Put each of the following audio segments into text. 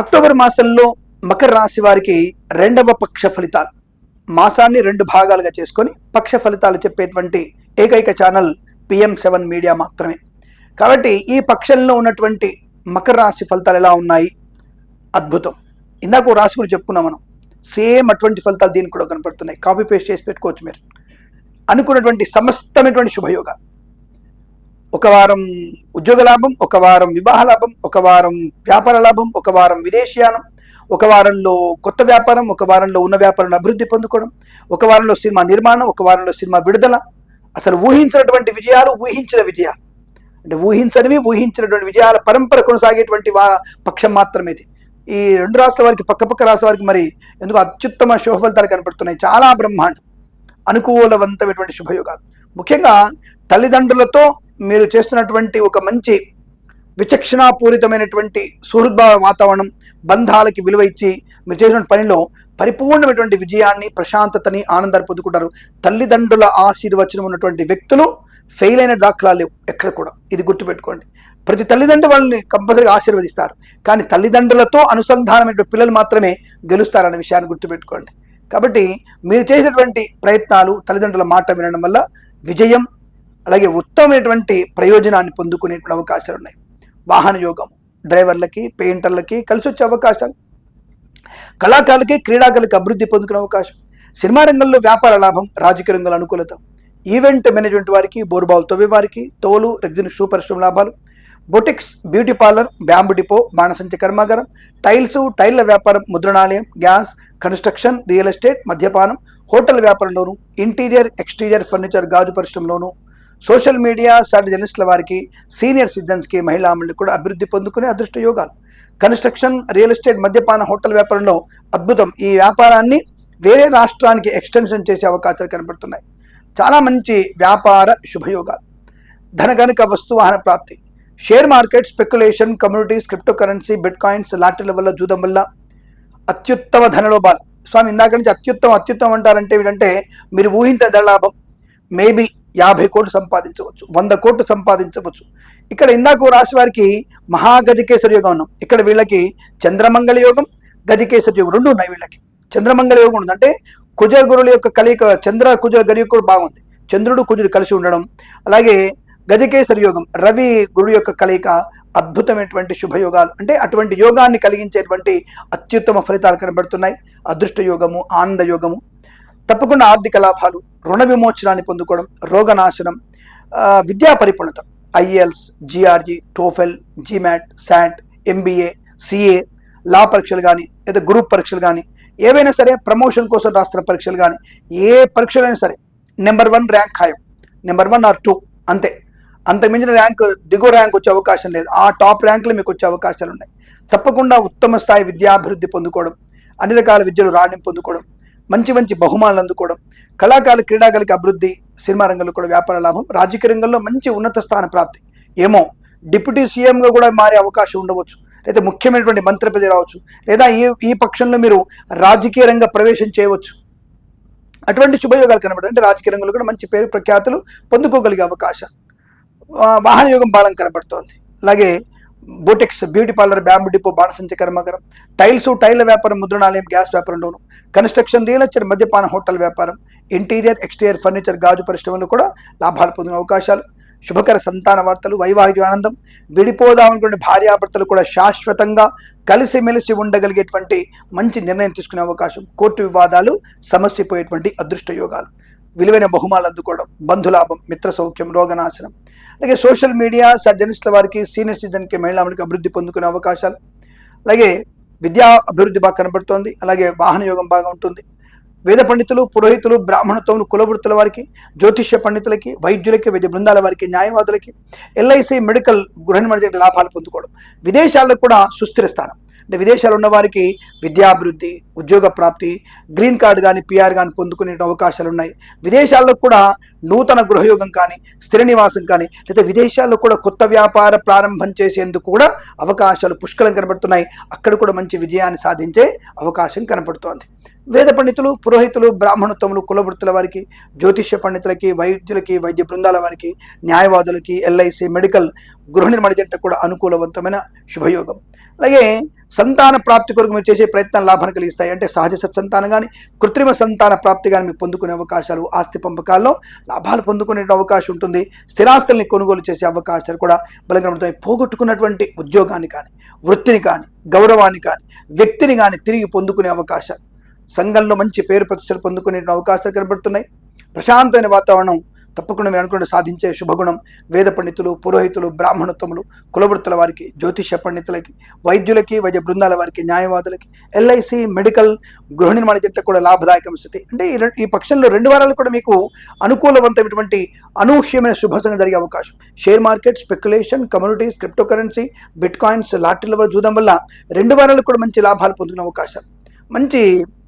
October మాసంలో మకర రాశి వారికి రెండవ పక్ష ఫలితాలు. మాసాన్ని రెండు భాగాలుగా చేసుకొని పక్ష ఫలితాలు చెప్పేటువంటి ఏకైక ఛానల్ పిఎం సెవెన్ మీడియా మాత్రమే. కాబట్టి ఈ పక్షంలో ఉన్నటువంటి మకర రాశి ఫలితాలు ఎలా ఉన్నాయి? అద్భుతం. ఇందాక రాశి గురించి చెప్పుకున్నాం మనం. సేమ్ అటువంటి ఫలితాలు దీనికి కూడా కనపడుతున్నాయి. కాపీ పేస్ట్ చేసి పెట్టుకోవచ్చు మీరు. అనుకున్నటువంటి సమస్తమైనటువంటి శుభయోగాలు. ఒక వారం ఉద్యోగ లాభం ఒక వారం వివాహ లాభం ఒక వారం వ్యాపార లాభం ఒక వారం విదేశీయానం ఒక వారంలో కొత్త వ్యాపారం ఒక వారంలో ఉన్న వ్యాపారంలో అభివృద్ధి పొందుకోవడం ఒక వారంలో సినిమా నిర్మాణం ఒక వారంలో సినిమా విడుదల. అసలు ఊహించినటువంటి విజయాలు ఊహించిన విజయాలు. అంటే ఊహించనివి ఊహించినటువంటి విజయాల పరంపర కొనసాగేటువంటి వా పక్షం మాత్రమే ఇది ఈ రెండు రాష్ట్రాల వారికి పక్కపక్క రాష్ట్ర రాష్ట్రాల వారికి మరి ఎందుకు అత్యుత్తమ శుభ ఫలితాలు కనపడుతున్నాయి? చాలా బ్రహ్మాండం. అనుకూలవంతమైనటువంటి శుభయోగాలు. ముఖ్యంగా తల్లిదండ్రులతో మీరు చేస్తున్నటువంటి ఒక మంచి విచక్షణాపూరితమైనటువంటి సుహృద్భావ వాతావరణం బంధాలకి విలువ ఇచ్చి మీరు చేసిన పనిలో పరిపూర్ణమైనటువంటి విజయాన్ని ప్రశాంతతని ఆనందాన్ని పొందుకుంటారు. తల్లిదండ్రుల ఆశీర్వచనం ఉన్నటువంటి వ్యక్తులు ఫెయిల్ అయిన దాఖలా లేవు ఎక్కడ కూడా. ఇది గుర్తుపెట్టుకోండి. ప్రతి తల్లిదండ్రులు వాళ్ళని కంపల్సరీగా ఆశీర్వదిస్తారు. కానీ తల్లిదండ్రులతో అనుసంధానమైన పిల్లలు మాత్రమే గెలుస్తారనే విషయాన్ని గుర్తుపెట్టుకోండి. కాబట్టి మీరు చేసినటువంటి ప్రయత్నాలు తల్లిదండ్రుల మాట వినడం వల్ల విజయం అలాగే ఉత్తమమైనటువంటి ప్రయోజనాన్ని పొందుకునేటువంటి అవకాశాలు ఉన్నాయి. వాహన యోగం డ్రైవర్లకి పెయింటర్లకి కలిసి వచ్చే అవకాశాలు. కళాకారులకి క్రీడాకారులకి అభివృద్ధి పొందుకునే అవకాశం. సినిమా రంగంలో వ్యాపార లాభం రాజకీయ రంగంలో అనుకూలత. ఈవెంట్ మేనేజ్మెంట్ వారికి బోరుబావులు తవ్వే వారికి తోలు రెగ్జిన్ షూ పరిశ్రమ లాభాలు. Boutiques beauty parlour bamboo depot బాణసంచ కర్మాగారం టైల్స్ టైళ్ళ వ్యాపారం ముద్రణాలయం గ్యాస్ కన్స్ట్రక్షన్ రియల్ ఎస్టేట్ మద్యపానం హోటల్ వ్యాపారంలోను ఇంటీరియర్ ఎక్స్టీరియర్ ఫర్నిచర్ గాజు పరిశ్రమలోను సోషల్ మీడియా సైడ్ జర్నలిస్టుల వారికి సీనియర్ సిటిజన్స్కి మహిళామణులకు కూడా అభివృద్ధి పొందుకునే అదృష్ట యోగాలు. కన్స్ట్రక్షన్ రియల్ ఎస్టేట్ మద్యపాన హోటల్ వ్యాపారంలో అద్భుతం. ఈ వ్యాపారాన్ని వేరే రాష్ట్రానికి ఎక్స్టెన్షన్ చేసే అవకాశాలు కనబడుతున్నాయి. చాలా మంచి వ్యాపార శుభయోగాలు. ధనగనుక వస్తు వాహన ప్రాప్తి. Share market speculation communities cryptocurrency bitcoins లాటరీల వల్ల జూదం వల్ల అత్యుత్తమ ధనలోభాలు స్వామి ఇందాక నుంచి అత్యుత్తమం అత్యుత్తమం అంటారంటే ఏంటంటే మీరు ఊహించిన ధనలాభం మేబీ యాభై కోట్లు సంపాదించవచ్చు వంద కోట్లు సంపాదించవచ్చు. ఇక్కడ ఇందాక రాశి వారికి మహాగజకేశ్వర యోగం ఉన్నాం ఇక్కడ వీళ్ళకి చంద్రమంగళ యోగం గజకేశ్వర యోగం రెండు ఉన్నాయి వీళ్ళకి. చంద్రమంగళ యోగం ఉంది. అంటే కుజ గురుల యొక్క కలిక చంద్ర కుజ గరి కూడా బాగుంది. చంద్రుడు కుజుడు కలిసి ఉండడం. అలాగే గజకేశ్వర యోగం రవి గురుడు యొక్క కలయిక అద్భుతమైనటువంటి శుభయోగాలు. అంటే అటువంటి యోగాన్ని కలిగించేటువంటి అత్యుత్తమ ఫలితాలు కనబడుతున్నాయి. అదృష్ట యోగము ఆనంద యోగము తప్పకుండా ఆర్థిక లాభాలు రుణ విమోచనాన్ని పొందుకోవడం రోగనాశనం విద్యా పరిపూర్ణత IELTS GRE TOEFL GMAT SAT MBA CA law పరీక్షలు కానీ లేదా గ్రూప్ పరీక్షలు కానీ ఏవైనా సరే ప్రమోషన్ కోసం రాస్తున్న పరీక్షలు కానీ ఏ పరీక్షలైనా సరే నెంబర్ వన్ ర్యాంక్ ఖాయం నెంబర్ వన్ ఆర్ టూ అంతే. అంత మించిన ర్యాంక్ దిగువ ర్యాంక్ వచ్చే అవకాశం లేదు. ఆ టాప్ ర్యాంకులు మీకు వచ్చే అవకాశాలు ఉన్నాయి. తప్పకుండా ఉత్తమ స్థాయి విద్యాభివృద్ధి పొందుకోవడం అన్ని రకాల విద్యలు రాణి పొందుకోవడం మంచి మంచి బహుమానాలు అందుకోవడం కళాకారులు క్రీడాకారులకి అభివృద్ధి సినిమా రంగంలో కూడా వ్యాపార లాభం రాజకీయ రంగంలో మంచి ఉన్నత స్థాన ప్రాప్తి. ఏమో డిప్యూటీ సీఎంగా కూడా మారే అవకాశం ఉండవచ్చు లేదా ముఖ్యమైనటువంటి మంత్రి పదవి రావచ్చు లేదా ఈ ఈ పక్షంలో మీరు రాజకీయ రంగ ప్రవేశం చేయవచ్చు. అటువంటి శుభయోగాలు కనబడదు అంటే రాజకీయ రంగంలో కూడా మంచి పేరు ప్రఖ్యాతులు పొందుకోగలిగే అవకాశం. వాహన యోగం బాలం కనబడుతోంది. అలాగే boutiques beauty parlour bamboo depot బాణసంచ కర్మాగారం టైల్స్ టైల్ వ్యాపారం ముద్రణాలయం గ్యాస్ వ్యాపారంలోను కన్స్ట్రక్షన్ రియల్ ఎస్టేట్ మద్యపాన హోటల్ వ్యాపారం ఇంటీరియర్ ఎక్స్టీరియర్ ఫర్నిచర్ గాజు పరిశ్రమలో కూడా లాభాలు పొందిన అవకాశాలు. శుభకర సంతాన వార్తలు వైవాహిక ఆనందం విడిపోదామనుకునే భార్యాభర్తలు కూడా శాశ్వతంగా కలిసిమెలిసి ఉండగలిగేటువంటి మంచి నిర్ణయం తీసుకునే అవకాశం. కోర్టు వివాదాలు సమస్య పోయేటువంటి అదృష్ట యోగాలు. విలువైన బహుమానాలు అందుకోవడం బంధులాభం మిత్ర సౌఖ్యం రోగనాశనం. అలాగే సోషల్ మీడియా జర్నలిస్టుల వారికి సీనియర్ సిటిజన్కి మహిళలకి అభివృద్ధి పొందుకునే అవకాశాలు. అలాగే విద్యా అభివృద్ధి బాగా కనబడుతోంది. అలాగే వాహన యోగం బాగా ఉంటుంది. వేద పండితులు పురోహితులు బ్రాహ్మణత్వం కులవృత్తుల వారికి జ్యోతిష్య పండితులకి వైద్యులకి వైద్య బృందాల వారికి న్యాయవాదులకి ఎల్ఐసి మెడికల్ గృహ నిర్మాణ లాభాలు పొందుకోవడం. విదేశాల్లో కూడా సుస్థిర స్థానం. అంటే విదేశాలు ఉన్న వారికి విద్యాభివృద్ధి ఉద్యోగ ప్రాప్తి గ్రీన్ కార్డు కానీ పిఆర్ కానీ పొందుకునే అవకాశాలు ఉన్నాయి విదేశాల్లో కూడా నూతన గృహయోగం కానీ స్థిర నివాసం కానీ లేదా విదేశాల్లో కూడా కొత్త వ్యాపార ప్రారంభం చేసేందుకు కూడా అవకాశాలు పుష్కలం కనబడుతున్నాయి. అక్కడ కూడా మంచి విజయాన్ని సాధించే అవకాశం కనపడుతోంది వేద పండితులు పురోహితులు బ్రాహ్మణోత్తములు కులవృత్తుల వారికి జ్యోతిష్య పండితులకి వైద్యులకి వైద్య బృందాల వారికి న్యాయవాదులకి ఎల్ఐసి మెడికల్ గృహ నిర్మాణ జంట కూడా అనుకూలవంతమైన శుభయోగం. అలాగే సంతాన ప్రాప్తి కొరకు మీరు చేసే ప్రయత్నం లాభాన్ని కలిగిస్తాయి. అంటే సహజ సత్సంతానం కానీ కృత్రిమ సంతాన ప్రాప్తి కానీ మీరు పొందుకునే అవకాశాలు ఆస్తి పంపకాల్లో లాభాలు పొందుకునే అవకాశం ఉంటుంది. స్థిరాస్తుల్ని కొనుగోలు చేసే అవకాశాలు కూడా బలంగా ఉంటాయి పోగొట్టుకున్నటువంటి ఉద్యోగాన్ని కానీ వృత్తిని కానీ గౌరవాన్ని కానీ వ్యక్తిని కానీ తిరిగి పొందుకునే అవకాశాలు. సంఘంలో మంచి పేరు ప్రతిష్టలు పొందుకునే అవకాశాలు కనబడుతున్నాయి. ప్రశాంతమైన వాతావరణం తప్పకుండా మీరు అనుకున్న సాధించే శుభగుణం వేద పండితులు పురోహితులు బ్రాహ్మణోత్తములు కులవృత్తుల వారికి జ్యోతిష పండితులకి వైద్యులకి వైద్య బృందాల వారికి న్యాయవాదులకి ఎల్ఐసి మెడికల్ గృహ నిర్మాణ జంట కూడా లాభదాయకం స్థితి. అంటే ఈ ఈ పక్షంలో రెండు వారాలు కూడా మీకు అనుకూలవంతమైనటువంటి అనూహ్యమైన శుభ జరిగే అవకాశం. Share market speculation communities cryptocurrency bitcoins లాటరీల వల్ల చూడడం వల్ల రెండు వారాలు కూడా మంచి లాభాలు పొందుకునే అవకాశం. మంచి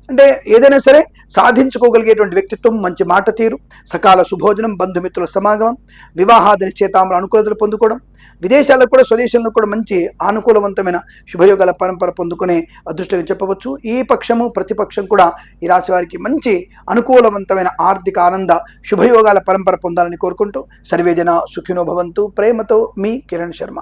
అంటే ఏదైనా సరే సాధించుకోగలిగేటువంటి వ్యక్తిత్వం మంచి మాట తీరు సకాల సుభోజనం బంధుమిత్రుల సమాగమం వివాహాది నిశ్చేతాముల అనుకూలతలు పొందుకోవడం విదేశాలకు కూడా స్వదేశంలో కూడా మంచి ఆనుకూలవంతమైన శుభయోగాల పరంపర పొందుకునే అదృష్టంగా చెప్పవచ్చు. ఈ పక్షము ప్రతిపక్షం కూడా ఈ రాశి వారికి మంచి అనుకూలవంతమైన ఆర్థిక ఆనంద శుభయోగాల పరంపర పొందాలని కోరుకుంటూ సర్వేజన సుఖినో భవంతు. ప్రేమతో మీ కిరణ్ శర్మ.